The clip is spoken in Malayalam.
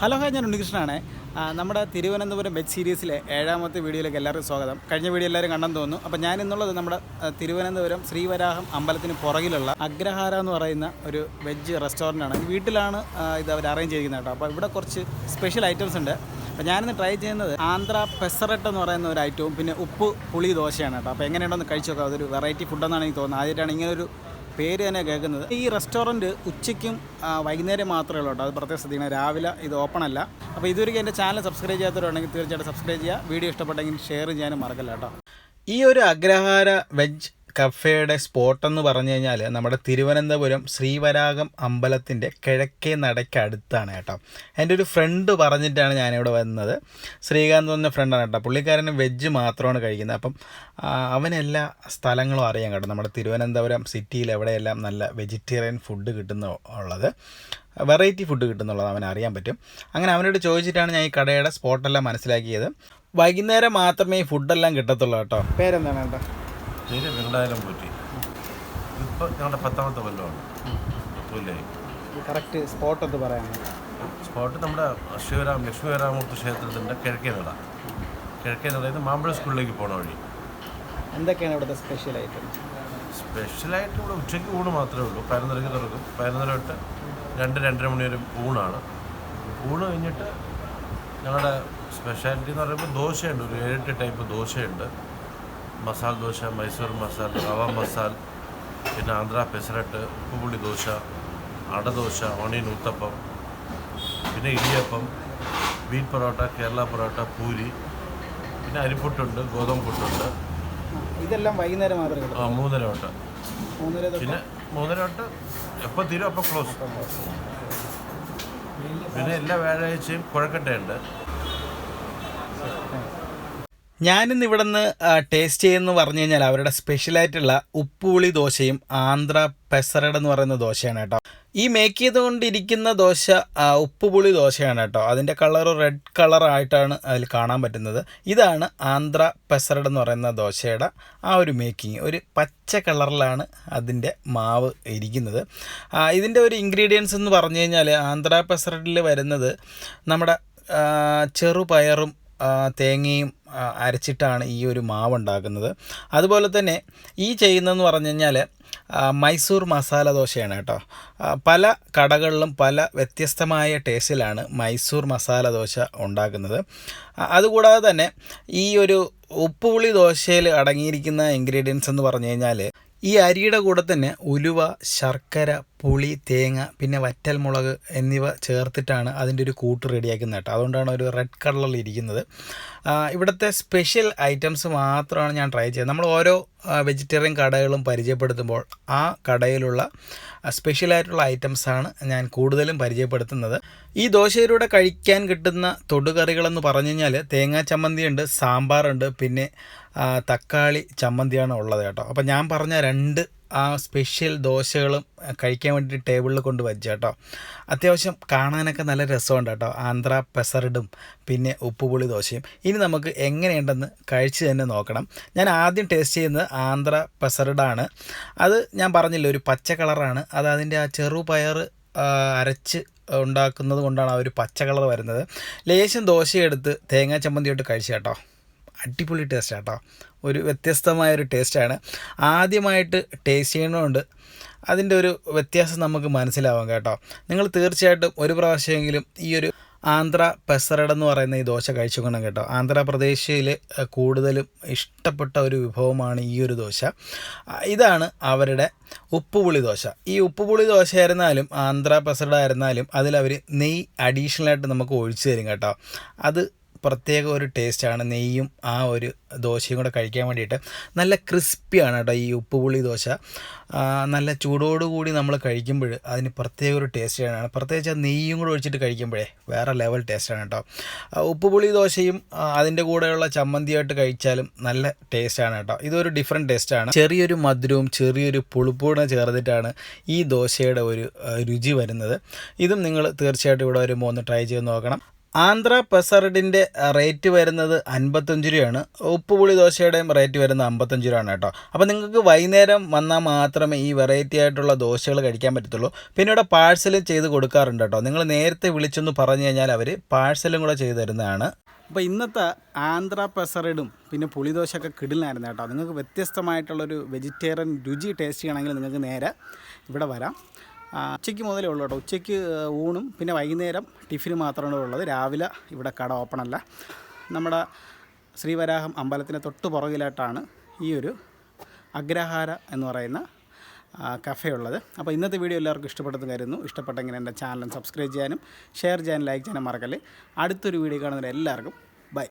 ഹലോ ഹായ് ഞാൻ ഉണ്ണികൃഷ്ണനാണ്. നമ്മുടെ തിരുവനന്തപുരം വെബ് സീരീസിലെ ഏഴാമത്തെ വീഡിയോയിലേക്ക് എല്ലാവർക്കും സ്വാഗതം. കഴിഞ്ഞ വീഡിയോ എല്ലാവരും കണ്ടെന്ന് തോന്നുന്നു. അപ്പോൾ ഞാൻ ഇന്നുള്ളത് നമ്മുടെ തിരുവനന്തപുരം ശ്രീവരാഹം അമ്പലത്തിന് പുറകിലുള്ള അഗ്രഹാര എന്ന് പറയുന്ന ഒരു വെജ് റെസ്റ്റോറന്റ് ആണ്. വീട്ടിലാണ് ഇത് അവർ അറേഞ്ച് ചെയ്തിരിക്കുന്നത് കേട്ടോ. അപ്പോൾ ഇവിടെ കുറച്ച് സ്പെഷ്യൽ ഐറ്റംസ് ഉണ്ട്. അപ്പോൾ ഞാനിന്ന് ട്രൈ ചെയ്യുന്നത് ആന്ധ്ര പെസറട്ട് എന്ന് പറയുന്ന ഒരു ഐറ്റവും പിന്നെ ഉപ്പ് പുളി ദോശയാണ് കേട്ടോ. അപ്പോൾ എങ്ങനെയുണ്ടോ ഒന്ന് കഴിച്ചു നോക്കാം. അതൊരു വെറൈറ്റി ഫുഡെന്നാണ് എനിക്ക് തോന്നുന്നത്. ആദ്യമായിട്ടാണ് ഇങ്ങനെ ഒരു പേര് തന്നെ കേൾക്കുന്നത്. ഈ റെസ്റ്റോറന്റ് ഉച്ചയ്ക്കും വൈകുന്നേരം മാത്രമേ ഉള്ളൂ കേട്ടോ. അത് പ്രത്യേകം ശ്രദ്ധിക്കണം. രാവിലെ ഇത് ഓപ്പൺ അല്ല. അപ്പോൾ ഇതുവരെയ്ക്ക് എന്റെ ചാനൽ സബ്സ്ക്രൈബ് ചെയ്യാത്തവരുണ്ടെങ്കിൽ തീർച്ചയായിട്ടും സബ്സ്ക്രൈബ് ചെയ്യുക. വീഡിയോ ഇഷ്ടപ്പെട്ടെങ്കിൽ ഷെയർ ചെയ്യാനും മറക്കല്ല കേട്ടോ. ഈ ഒരു അഗ്രഹാര വെജ് കഫേയുടെ സ്പോട്ട് എന്ന് പറഞ്ഞു കഴിഞ്ഞാൽ നമ്മുടെ തിരുവനന്തപുരം ശ്രീവരാഗം അമ്പലത്തിന്റെ കിഴക്കേ നടയ്ക്ക് അടുത്താണ് കേട്ടോ. എന്റെ ഒരു ഫ്രണ്ട് പറഞ്ഞിട്ടാണ് ഞാനിവിടെ വന്നത്. ശ്രീകാന്ത് എന്ന ഫ്രണ്ടാണ് കേട്ടോ. പുള്ളിക്കാരന് വെജ് മാത്രമാണ് കഴിക്കുന്നത്. അപ്പം അവനെല്ലാ സ്ഥലങ്ങളും അറിയാം കേട്ടോ. നമ്മുടെ തിരുവനന്തപുരം സിറ്റിയിൽ എവിടെയെല്ലാം നല്ല വെജിറ്റേറിയൻ ഫുഡ് കിട്ടുന്ന ഉള്ളത്. വെറൈറ്റി ഫുഡ് കിട്ടുന്നുള്ളത് അവൻ അറിയാൻ പറ്റും. അങ്ങനെ അവനോട് ചോദിച്ചിട്ടാണ് ഞാൻ ഈ കടയുടെ സ്പോട്ടെല്ലാം മനസ്സിലാക്കിയത്. വൈകുന്നേരം മാത്രമേ ഈ ഫുഡെല്ലാം കിട്ടത്തുള്ളൂ കേട്ടോ. പേരെന്താണ് കേട്ടോ പേര് വെങ്കടാചലം പോറ്റി ഇപ്പോൾ ഞങ്ങളുടെ പത്താമത്തെ കൊല്ലമാണ് പുല്ലായി കറക്റ്റ് സ്പോട്ട് ഒന്ന് പറയാം സ്പോട്ട് നമ്മുടെ ശിവരാം ലക്ഷ്മിരാമൂർത്തി ക്ഷേത്രത്തിന്റെ കിഴക്കേ നട. കിഴക്കേ നടയിൽ നിന്ന് മാമ്പഴ സ്കൂളിലേക്ക് പോണ വഴി. എന്തൊക്കെയാണ് ഇവിടുത്തെ സ്പെഷ്യൽ ഐറ്റം സ്പെഷ്യലായിട്ട് ഇവിടെ ഉച്ചയ്ക്ക് ഊണ് മാത്രമേ ഉള്ളൂ. പരന്നിറങ്ങി തുറക്കും. പതിനൊന്നര തൊട്ട് രണ്ട് രണ്ടര മണി വരെ ഊണാണ്. ഊണ് കഴിഞ്ഞിട്ട് ഞങ്ങളുടെ സ്പെഷ്യാലിറ്റി എന്ന് പറയുമ്പോൾ ദോശയുണ്ട്. ഒരു ഏഴെട്ട് ടൈപ്പ് ദോശയുണ്ട്. മസാല ദോശ മൈസൂർ മസാല റവ മസാല പിന്നെ ആന്ധ്ര പെസരട്ട് ഉപ്പുപുളി ദോശ അടദോശ ഓണിയൻ ഊത്തപ്പം പിന്നെ ഇടിയപ്പം വീറ്റ് പൊറോട്ട കേരള പൊറോട്ട പൂരി പിന്നെ അരിപ്പുട്ടുണ്ട് ഗോതമ്പ് പുട്ടുണ്ട്. ഇതെല്ലാം വൈകുന്നേരം മാത്രമേ ആ, മൂന്നര തൊട്ട്. മൂന്നര തൊട്ട്? പിന്നെ മൂന്നര തൊട്ട് എപ്പോൾ തീരും അപ്പോൾ ക്ലോസ്. പിന്നെ എല്ലാ വ്യാഴാഴ്ചയും കുഴക്കട്ടയുണ്ട്. ഞാനിന്ന് ഇവിടെ നിന്ന് ടേസ്റ്റ് ചെയ്യുന്നു പറഞ്ഞു കഴിഞ്ഞാൽ അവരുടെ സ്പെഷ്യലായിട്ടുള്ള ഉപ്പുപുളി ദോശയും ആന്ധ്ര പെസറഡ് എന്ന് പറയുന്ന ദോശയാണ് കേട്ടോ. ഈ മേക്ക് ചെയ്തുകൊണ്ടിരിക്കുന്ന ദോശ ഉപ്പുപുളി ദോശയാണ് കേട്ടോ. അതിന്റെ കളർ റെഡ് കളറായിട്ടാണ് അതിൽ കാണാൻ പറ്റുന്നത്. ഇതാണ് ആന്ധ്ര പെസറഡ് എന്ന് പറയുന്ന ദോശയുടെ ആ ഒരു മേക്കിംഗ് ഒരു പച്ച കളറിലാണ് അതിന്റെ മാവ് ഇരിക്കുന്നത്. ഇതിന്റെ ഒരു ഇൻഗ്രീഡിയൻസ് എന്ന് പറഞ്ഞു കഴിഞ്ഞാൽ ആന്ധ്ര പെസറഡിൽ വരുന്നത് നമ്മുടെ ചെറുപയറും തേങ്ങയും അരച്ചിട്ടാണ് ഈ ഒരു മാവ് ഉണ്ടാക്കുന്നത് അതുപോലെ തന്നെ ഈ ചെയ്യുന്നതെന്ന് പറഞ്ഞു കഴിഞ്ഞാൽ മൈസൂർ മസാല ദോശയാണ് കേട്ടോ. പല കടകളിലും പല വ്യത്യസ്തമായ ടേസ്റ്റിലാണ് മൈസൂർ മസാല ദോശ ഉണ്ടാക്കുന്നത്. അതുകൂടാതെ തന്നെ ഈ ഒരു ഉപ്പുപുളി ദോശയിൽ അടങ്ങിയിരിക്കുന്ന ഇൻഗ്രീഡിയൻസ് എന്ന് പറഞ്ഞു കഴിഞ്ഞാൽ ഈ അരിയുടെ കൂടെ തന്നെ ഉലുവ ശർക്കര പുളി തേങ്ങ പിന്നെ വറ്റൽമുളക് എന്നിവ ചേർത്തിട്ടാണ് അതിന്റെ ഒരു കൂട്ട് റെഡിയാക്കുന്നത് കേട്ടോ. അതുകൊണ്ടാണ് ഒരു റെഡ് കളറിൽ ഇരിക്കുന്നത്. ഇവിടുത്തെ സ്പെഷ്യൽ ഐറ്റംസ് മാത്രമാണ് ഞാൻ ട്രൈ ചെയ്തത് നമ്മൾ ഓരോ വെജിറ്റേറിയൻ കടകളും പരിചയപ്പെടുത്തുമ്പോൾ ആ കടയിലുള്ള സ്പെഷ്യലായിട്ടുള്ള ഐറ്റംസാണ് ഞാൻ കൂടുതലും പരിചയപ്പെടുത്തുന്നത്. ഈ ദോശയിലൂടെ കഴിക്കാൻ കിട്ടുന്ന തൊടുകറികളെന്ന് പറഞ്ഞു കഴിഞ്ഞാൽ തേങ്ങാ ചമ്മന്തിയുണ്ട് സാമ്പാറുണ്ട് പിന്നെ തക്കാളി ചമ്മന്തിയാണ് ഉള്ളത് കേട്ടോ. അപ്പോൾ ഞാൻ പറഞ്ഞ രണ്ട് ആ സ്പെഷ്യൽ ദോശകളും കഴിക്കാൻ വേണ്ടി ടേബിളിൽ കൊണ്ട് വെച്ച കേട്ടോ. അത്യാവശ്യം കാണാനൊക്കെ നല്ല രസമുണ്ട് കേട്ടോ. ആന്ധ്ര പെസറിഡും പിന്നെ ഉപ്പുപുളി ദോശയും. ഇനി നമുക്ക് എങ്ങനെയുണ്ടെന്ന് കഴിച്ച് തന്നെ നോക്കണം. ഞാൻ ആദ്യം ടേസ്റ്റ് ചെയ്യുന്നത് ആന്ധ്ര പെസറിഡാണ്. അത് ഞാൻ പറഞ്ഞില്ല ഒരു പച്ച കളറാണ്. അത് അതിന്റെ ആ ചെറുപയർ അരച്ച് ഉണ്ടാക്കുന്നത് കൊണ്ടാണ് ആ ഒരു പച്ച കളർ വരുന്നത്. ലേശം ദോശയെടുത്ത് തേങ്ങാ ചമ്മന്തിയോട്ട് കഴിച്ചു കേട്ടോ. അടിപൊളി ടേസ്റ്റ് കേട്ടോ ഒരു വ്യത്യസ്തമായ ഒരു ടേസ്റ്റാണ് ആദ്യമായിട്ട് ടേസ്റ്റ് ചെയ്യണമുണ്ട് അതിന്റെ ഒരു വ്യത്യാസം നമുക്ക് മനസ്സിലാവാം കേട്ടോ. നിങ്ങൾ തീർച്ചയായിട്ടും ഒരു പ്രാവശ്യമെങ്കിലും ഈ ഒരു ആന്ധ്ര പെസറഡ് എന്ന് പറയുന്ന ഈ ദോശ കഴിച്ചുകൊണ്ടും കേട്ടോ. ആന്ധ്രാപ്രദേശിൽ കൂടുതലും ഇഷ്ടപ്പെട്ട ഒരു വിഭവമാണ് ഈ ഒരു ദോശ. ഇതാണ് അവരുടെ ഉപ്പുപുളി ദോശ. ഈ ഉപ്പുപുളി ദോശ ആയിരുന്നാലും ആന്ധ്ര പെസറഡ് ആയിരുന്നാലും അതിലവർ നെയ് അഡീഷണലായിട്ട് നമുക്ക് ഒഴിച്ചു തരും കേട്ടോ. അത് പ്രത്യേക ഒരു ടേസ്റ്റാണ്. നെയ്യും ആ ഒരു ദോശയും കൂടെ കഴിക്കാൻ വേണ്ടിയിട്ട് നല്ല ക്രിസ്പിയാണ് കേട്ടോ ഈ ഉപ്പുപുളി ദോശ. നല്ല ചൂടോടുകൂടി നമ്മൾ കഴിക്കുമ്പോൾ അതിന് പ്രത്യേക ഒരു ടേസ്റ്റാണ് പ്രത്യേകിച്ച് നെയ്യും കൂടെ ഒഴിച്ചിട്ട് കഴിക്കുമ്പോഴേ വേറെ ലെവൽ ടേസ്റ്റാണ് കേട്ടോ. ഉപ്പുപുളി ദോശയും അതിന്റെ കൂടെയുള്ള ചമ്മന്തിയായിട്ട് കഴിച്ചാലും നല്ല ടേസ്റ്റാണ് കേട്ടോ. ഇതൊരു ഡിഫറെന്റ് ടേസ്റ്റാണ് ചെറിയൊരു മധുരവും ചെറിയൊരു പുളിപ്പൂടെ ചേർത്തിട്ടാണ് ഈ ദോശയുടെ ഒരു രുചി വരുന്നത്. ഇതും നിങ്ങൾ തീർച്ചയായിട്ടും ഇവിടെ വരുമ്പോൾ ഒന്ന് ട്രൈ ചെയ്ത് നോക്കണം. ആന്ധ്ര പെസറഡിന്റെ റേറ്റ് വരുന്നത് അൻപത്തഞ്ച് രൂപയാണ്. ഉപ്പുപുളി ദോശയുടെയും റേറ്റ് വരുന്നത് അമ്പത്തഞ്ച് രൂപയാണ് കേട്ടോ. അപ്പോൾ നിങ്ങൾക്ക് വൈകുന്നേരം വന്നാൽ മാത്രമേ ഈ വെറൈറ്റി ആയിട്ടുള്ള ദോശകൾ കഴിക്കാൻ പറ്റത്തുള്ളൂ. പിന്നെ ഇവിടെ പാഴ്സലും ചെയ്ത് കൊടുക്കാറുണ്ട് കേട്ടോ. നിങ്ങൾ നേരത്തെ വിളിച്ചൊന്ന് പറഞ്ഞു കഴിഞ്ഞാൽ അവർ പാഴ്സലും കൂടെ ചെയ്തു തരുന്നതാണ്. അപ്പോൾ ഇന്നത്തെ ആന്ധ്ര പെസറഡും പിന്നെ പുളിദോശയൊക്കെ കിടിലായിരുന്നു കേട്ടോ. നിങ്ങൾക്ക് വ്യത്യസ്തമായിട്ടുള്ളൊരു വെജിറ്റേറിയൻ രുചി ടേസ്റ്റ് ചെയ്യണമെങ്കിൽ നിങ്ങൾക്ക് നേരെ ഇവിടെ വരാം. ഉച്ചയ്ക്ക് മുതലേ ഉള്ളൂ കേട്ടോ. ഉച്ചയ്ക്ക് ഊണും പിന്നെ വൈകുന്നേരം ടിഫിന് മാത്രമാണ് ഉള്ളത്. രാവിലെ ഇവിടെ കട ഓപ്പണല്ല നമ്മുടെ ശ്രീവരാഹം അമ്പലത്തിന്റെ തൊട്ട് പുറകിലായിട്ടാണ് ഈ ഒരു അഗ്രഹാര എന്ന് പറയുന്ന കഫേ ഉള്ളത്. അപ്പോൾ ഇന്നത്തെ വീഡിയോ എല്ലാവർക്കും ഇഷ്ടപ്പെട്ടെന്ന് കരുതുന്നു. ഇഷ്ടപ്പെട്ടെങ്കിൽ എന്റെ ചാനൽ സബ്സ്ക്രൈബ് ചെയ്യാനും ഷെയർ ചെയ്യാനും ലൈക്ക് ചെയ്യാനും മറക്കല്ലേ. അടുത്തൊരു വീഡിയോ കാണുന്നവരെ എല്ലാവർക്കും